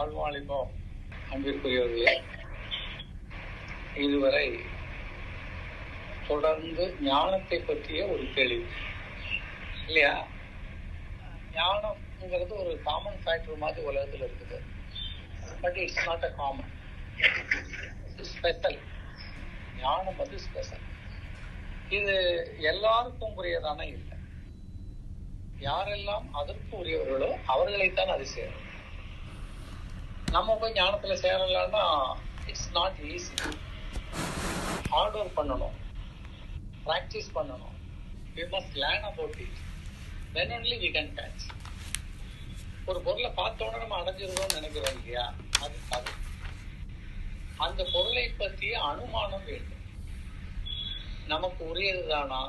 வாழ்வாளிப்போம் அன்பிற்குரியவர்களே இதுவரை தொடர்ந்து ஞானத்தை பற்றிய ஒரு தெளிவு இல்லையா? ஞானம்ங்கிறது ஒரு காமன் ஃபேக்டர் மாதிரி உலகத்தில் இருக்குது. But it's not a common special ஞானம் வந்து ஸ்பெஷல் இது எல்லாருக்கும் உரியதான இல்லை. யாரெல்லாம் அதற்கு உரியவர்களோ அவர்களைத்தான் அது சேரும் நம்ம போய் ஞானத்துல சேரலன்னா it's not easy hard work பண்ணணும். ப்ராக்டிஸ் பண்ணணும். We must learn about it then only we can catch ஒரு பொருளை பார்த்தோன்னே நம்ம அடைஞ்சிருக்கோம்னு நினைக்கிறோம் இல்லையா? அது அது அந்த பொருளை பற்றிய அனுமானம் வேண்டும். நமக்கு உரியதுதானா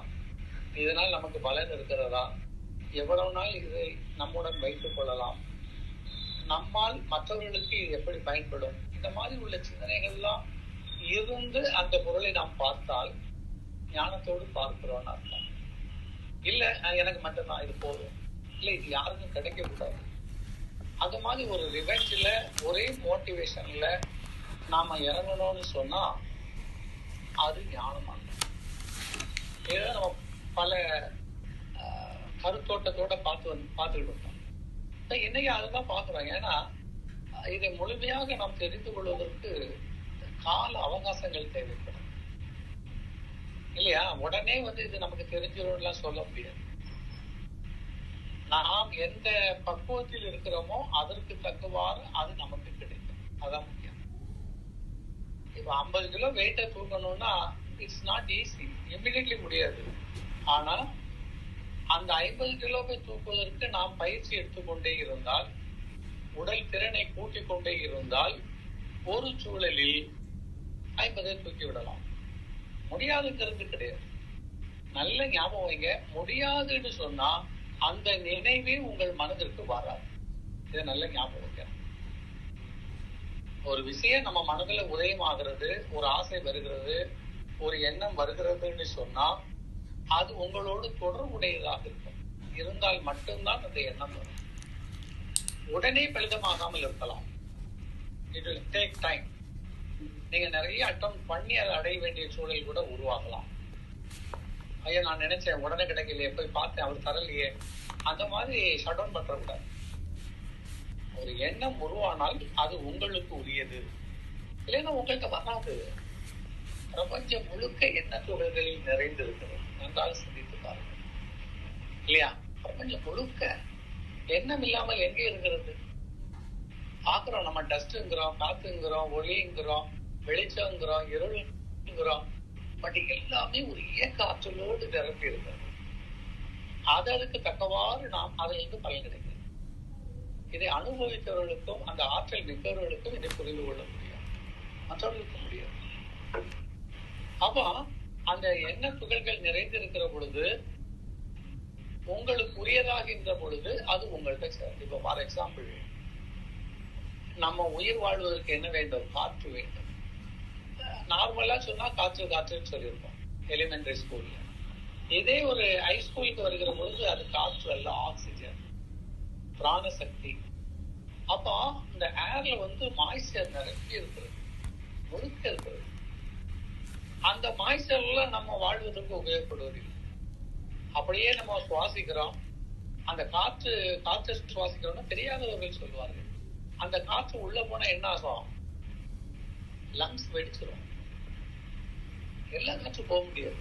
இதனால் நமக்கு பலன் இருக்கிறதா? எவ்வளவு நாள் இதை நம்முடன் வைத்துக் கொள்ளலாம்? நம்மால் மற்றவர்களுக்கு இது எப்படி பயன்படும்? இந்த மாதிரி உள்ள சிந்தனைகள்லாம் இருந்து அந்த பொருளை நாம் பார்த்தால் ஞானத்தோடு பார்க்கிறோம்னு அர்த்தம். இல்ல எனக்கு மட்டும்தான் இது போதும். இல்ல இது யாருக்கும் கிடைக்க கூடாது அது மாதிரி ஒரு ரிவெஞ்சில் ஒரே மோட்டிவேஷன்ல நாம இறங்கணும்னு சொன்னா அது ஞானமாக இதுதான் நம்ம பல கருத்தோட்டத்தோட பார்த்து வந்து பார்த்துக்கிட்டு இன்னைக்கு அதுதான் பாக்குறோம் ஏன்னா இதை முழுமையாக நாம் தெரிந்து கொள்வதற்கு கால அவகாசங்கள் தேவைப்படும். இல்லையா? உடனே வந்து இது நமக்கு தெரிஞ்சிடும்லாம் சொல்ல முடியாது. நாம் எந்த பக்குவத்தில் இருக்கிறோமோ அதற்கு தக்குவாறு அது நமக்கு கிடைக்கும். அதான் முக்கியம். இப்ப ஐம்பது கிலோ வெயிட்டை தூக்கணும்னா இட்ஸ் நாட் ஈஸி இம்மிடியட்லி முடியாது. ஆனா அந்த ஐம்பது கிலோவை தூக்குவதற்கு நாம் பயிற்சி எடுத்துக்கொண்டே இருந்தால் உடல் திறனை கூட்டிக் கொண்டே இருந்தால் ஒரு சூழலில் ஐம்பதை தூக்கி விடலாம் முடியாதுங்கிறது கிடையாது. நல்ல ஞாபகம் வைங்க. முடியாதுன்னு சொன்னா அந்த நினைவே உங்கள் மனதிற்கு வராது. இதை நல்ல ஞாபகம் வைங்க. ஒரு விஷயம் நம்ம மனதுல உதயமாகிறது ஒரு ஆசை வருகிறது ஒரு எண்ணம் வருகிறதுன்னு சொன்னா அது உங்களோடு தொடர்புடையதாக இருக்கும். இருந்தால் மட்டும்தான் அந்த எண்ணம் வரும். உடனே பலிதமாகாமல் இருக்கலாம். இட் வில் டேக் டைம் நீங்க நிறைய அட்டம் பண்ணி அதை அடைய வேண்டிய சூழல் கூட உருவாகலாம். ஐயா நான் நினைச்சேன் உடனே கிடைக்கலையே போய் பார்த்தேன் அவர் தரலையே. அந்த மாதிரி ஷடவுன் டவுன் பண்றக்கூடாது ஒரு எண்ணம் உருவானால் அது உங்களுக்கு உரியது. இல்லைன்னா உங்கள்கிட்ட வராது. பிரபஞ்சம் முழுக்க என்ன துகள்களில் நிறைந்திருக்கிறது நன்றாக சிந்தித்து பாருங்கள். இல்லையா? பிரபஞ்சம் முழுக்க எண்ணம் இல்லாமல் எங்கே இருக்கிறது? பாக்குறோம் நம்ம டஸ்ட்ங்கிறோம் காத்துங்கிறோம் ஒளிங்கிறோம் வெளிச்சங்கிறோம் இருள்ங்கிறோம் பட் எல்லாமே ஒரு இயக்க ஆற்றலோடு நிரப்பி இருக்கிறது. அதற்கு தக்கவாறு நாம் அதிலிருந்து பலன் கிடைக்கிறது இதை அனுபவித்தவர்களுக்கும் அந்த ஆற்றல் மிக்கவர்களுக்கும் இதை புரிந்து கொள்ள முடியும். மற்றவர்களுக்கு முடியாது. அப்போ அந்த எண்ண புகழ்கள் நிறைந்திருக்கிற பொழுது உங்களுக்கு உரியதாகின்ற பொழுது அது உங்கள்கிட்ட சேரும். இப்போ ஃபார் எக்ஸாம்பிள் நம்ம உயிர் வாழ்வதற்கு என்ன வேண்டும்? காற்று வேண்டும். நார்மலா சொன்னா காற்று காற்றுன்னு சொல்லியிருக்கோம் எலிமெண்டரி ஸ்கூல்ல இதே ஒரு ஹை ஸ்கூலுக்கு வருகிற பொழுது அது காற்று அல்ல ஆக்சிஜன் பிராணசக்தி. அப்போ இந்த ஏர்ல வந்து மாய்ஸ்டர் நிரம்பி இருக்கிறது. முழுக்க இருக்கிறது. அந்த மாய்ச்சல்ல நம்ம வாழ்வதற்கு உபயோகப்படுவதில்லை. அப்படியே நம்ம சுவாசிக்கிறோம். அந்த காற்று காற்று சுவாசிக்கிறோம்னா தெரியாதவர்கள் சொல்லுவார்கள் அந்த காற்று உள்ள போனா என்ன ஆகும்? லங்ஸ் வெடிச்சிடும் எல்லா காற்று போக முடியாது.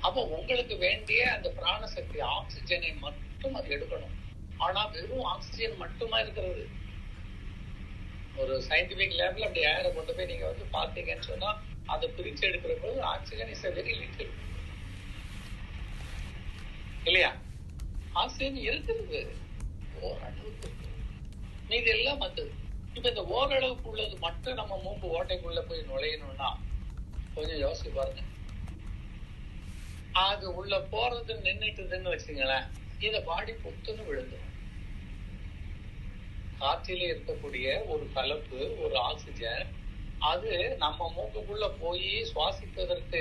அப்போ உங்களுக்கு வேண்டிய அந்த பிராணசக்தி ஆக்சிஜனை மட்டும் அது எடுக்கணும். ஆனா வெறும் ஆக்சிஜன் மட்டுமா இருக்கிறது? ஒரு சயின்டிபிக் லேப்ல அப்படி ஏரை கொண்டு போய் நீங்க வந்து பாத்தீங்கன்னு சொன்னா அதை பிரிச்சு எடுக்கிற போது ஆக்சிஜன் இஸ் வெரி லிட்டில் இல்லையா? ஆக்சிஜன் இருக்கிறது. ஓரளவுக்கு மீது எல்லாம் மத்தது இப்ப இந்த ஓரளவுக்கு உள்ளது மட்டும் நம்ம மூம்பு ஓட்டைக்குள்ள போய் நுழையணும்னா கொஞ்சம் யோசிச்சு பாருங்க. அது உள்ள போறது நின்றுட்டுதுன்னு வச்சுங்களேன் இத பாடி புத்துன்னு விழுந்துடும் காற்றிலே இருக்கக்கூடிய ஒரு கலப்பு ஒரு ஆக்சிஜன் அது நம்ம மூக்குக்குள்ள போய் சுவாசிப்பதற்கு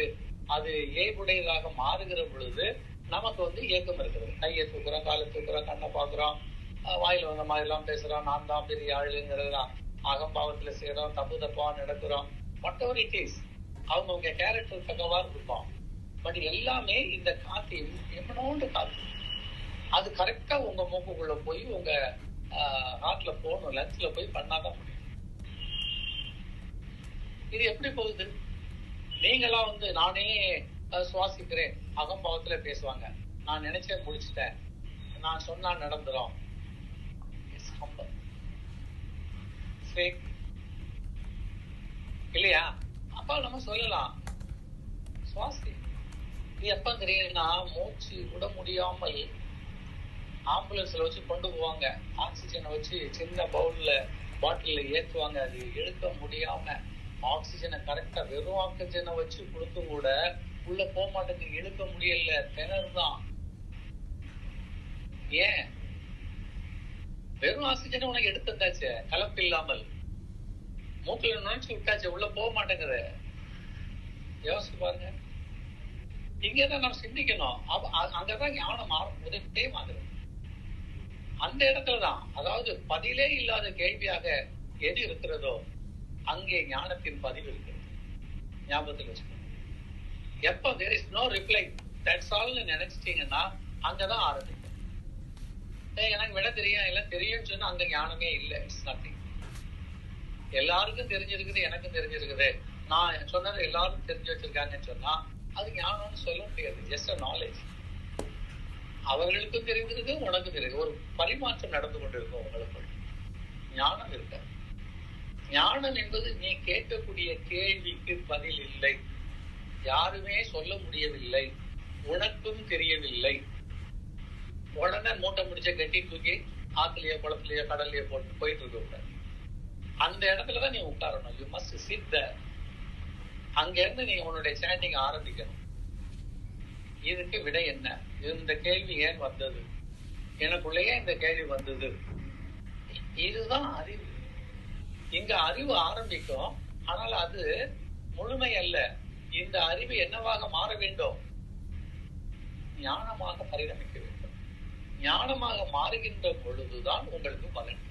அது ஏற்புடையதாக மாறுகிற பொழுது நமக்கு வந்து இயக்கம் இருக்கிறது. கையை தூக்குறோம் காலை தூக்குறோம் கண்ணை பாக்குறோம் வாயில வந்த மாதிரி எல்லாம் பேசுறோம் நான் தான் பெரிய ஆளுங்கிறதுலாம் அகம்பாவத்துல செய்யறோம் தப்பு தப்பா நடக்கிறோம் வாட் எவர் இட் இஸ் அவங்கவுங்க கேரக்டர் தக்கவா இருப்பான் பட் எல்லாமே இந்த காத்து எம்மனோண்டு காத்து. அது கரெக்டா உங்க மூக்குக்குள்ள போய் உங்க ஹார்ட்ல போகணும் லங்ஸ்ல போய் பண்ணாதான் இது எப்படி போகுது? நீங்களா வந்து நானே சுவாசிக்கிறேன். அகம்பாவத்துல பேசுவாங்க. நான் நினைச்சேன் முடிச்சிட்டேன். நான் சொன்னா நடந்துரும். இல்லையா? அப்ப நம்ம சொல்லலாம். சுவாசி. இது எப்ப மூச்சு விட முடியாமல் ஆம்புலன்ஸ்ல வச்சு கொண்டு போவாங்க. ஆக்சிஜனை வச்சு சின்ன பவுல்ல பாட்டில ஏத்துவாங்க. அது எடுக்க முடியாம ஆக்சிஜனை கரெக்டா வெறும் ஆக்சிஜனை வச்சு கொடுத்து கூட உள்ள போக மாட்டேங்குது இழுக்க முடியல. திணறுதான் ஏன்? வெறும் ஆக்சிஜனை உனக்கு எடுத்துட்டாச்சு? கலப்பு இல்லாமல். மூக்குல நுழைச்சு விட்டாச்சு? உள்ள போக மாட்டேங்குது யோசிச்சு பாருங்க. இங்கதான் நம்ம சிந்திக்கணும். அங்கதான் ஞானம் ஆரம் உதவிட்டே மாறுது. அந்த இடத்துலதான். அதாவது பதிலே இல்லாத கேள்வியாக எது இருக்கிறதோ அங்கே ஞானத்தின் பதிவு இருக்கிறது. ஞாபகத்தில் வச்சுக்கணும் எப்ப there is no reply that's ஆல்னு நினைச்சிட்டீங்கன்னா அங்கதான் ஆரம்பிக்கும் எனக்கு விட தெரியும் எல்லாம் தெரியும்னு சொன்னா அங்க ஞானமே இல்லை. இட்ஸ் நத்திங் எல்லாருக்கும் தெரிஞ்சிருக்குது எனக்கும் தெரிஞ்சிருக்குது. நான் சொன்னது எல்லாரும் தெரிஞ்சு வச்சிருக்காங்கன்னு சொன்னா அது ஞானம்னு சொல்ல முடியாது. ஜஸ்ட் அ நாலேஜ் அவர்களுக்கும் தெரிந்திருக்கு உனக்கும் தெரியுது ஒரு பரிமாற்றம் நடந்து கொண்டிருக்கும் உங்களுக்கு ஞானம் இருக்காது. ஞானம் என்பது நீ கேட்கக்கூடிய கேள்விக்கு பதில் இல்லை. யாருமே சொல்ல முடியவில்லை. உனக்கும் தெரியவில்லை. உடனே மூட்டை முடிச்ச கட்டி தூக்கி ஆத்துலயோ குளத்துலயோ கடல்லயோ போட்டு போயிட்டு இருக்க கூடாது. அந்த இடத்துலதான் நீ உட்காரணும். யூ மஸ்ட் சித்த அங்க இருந்து நீ உன்னுடைய சேண்டிங் ஆரம்பிக்கணும். இதுக்கு விடை என்ன? இந்த கேள்வி ஏன் வந்தது? எனக்குள்ளேயே இந்த கேள்வி வந்தது. இதுதான் அறிவு. இங்க அறிவு ஆரம்பிக்கும். ஆனால் அது முழுமை அல்ல இந்த அறிவு என்னவாக மாற வேண்டும்? ஞானமாக பரிணமிக்க வேண்டும். ஞானமாக மாறுகின்ற பொழுதுதான் உங்களுக்கு பலன்.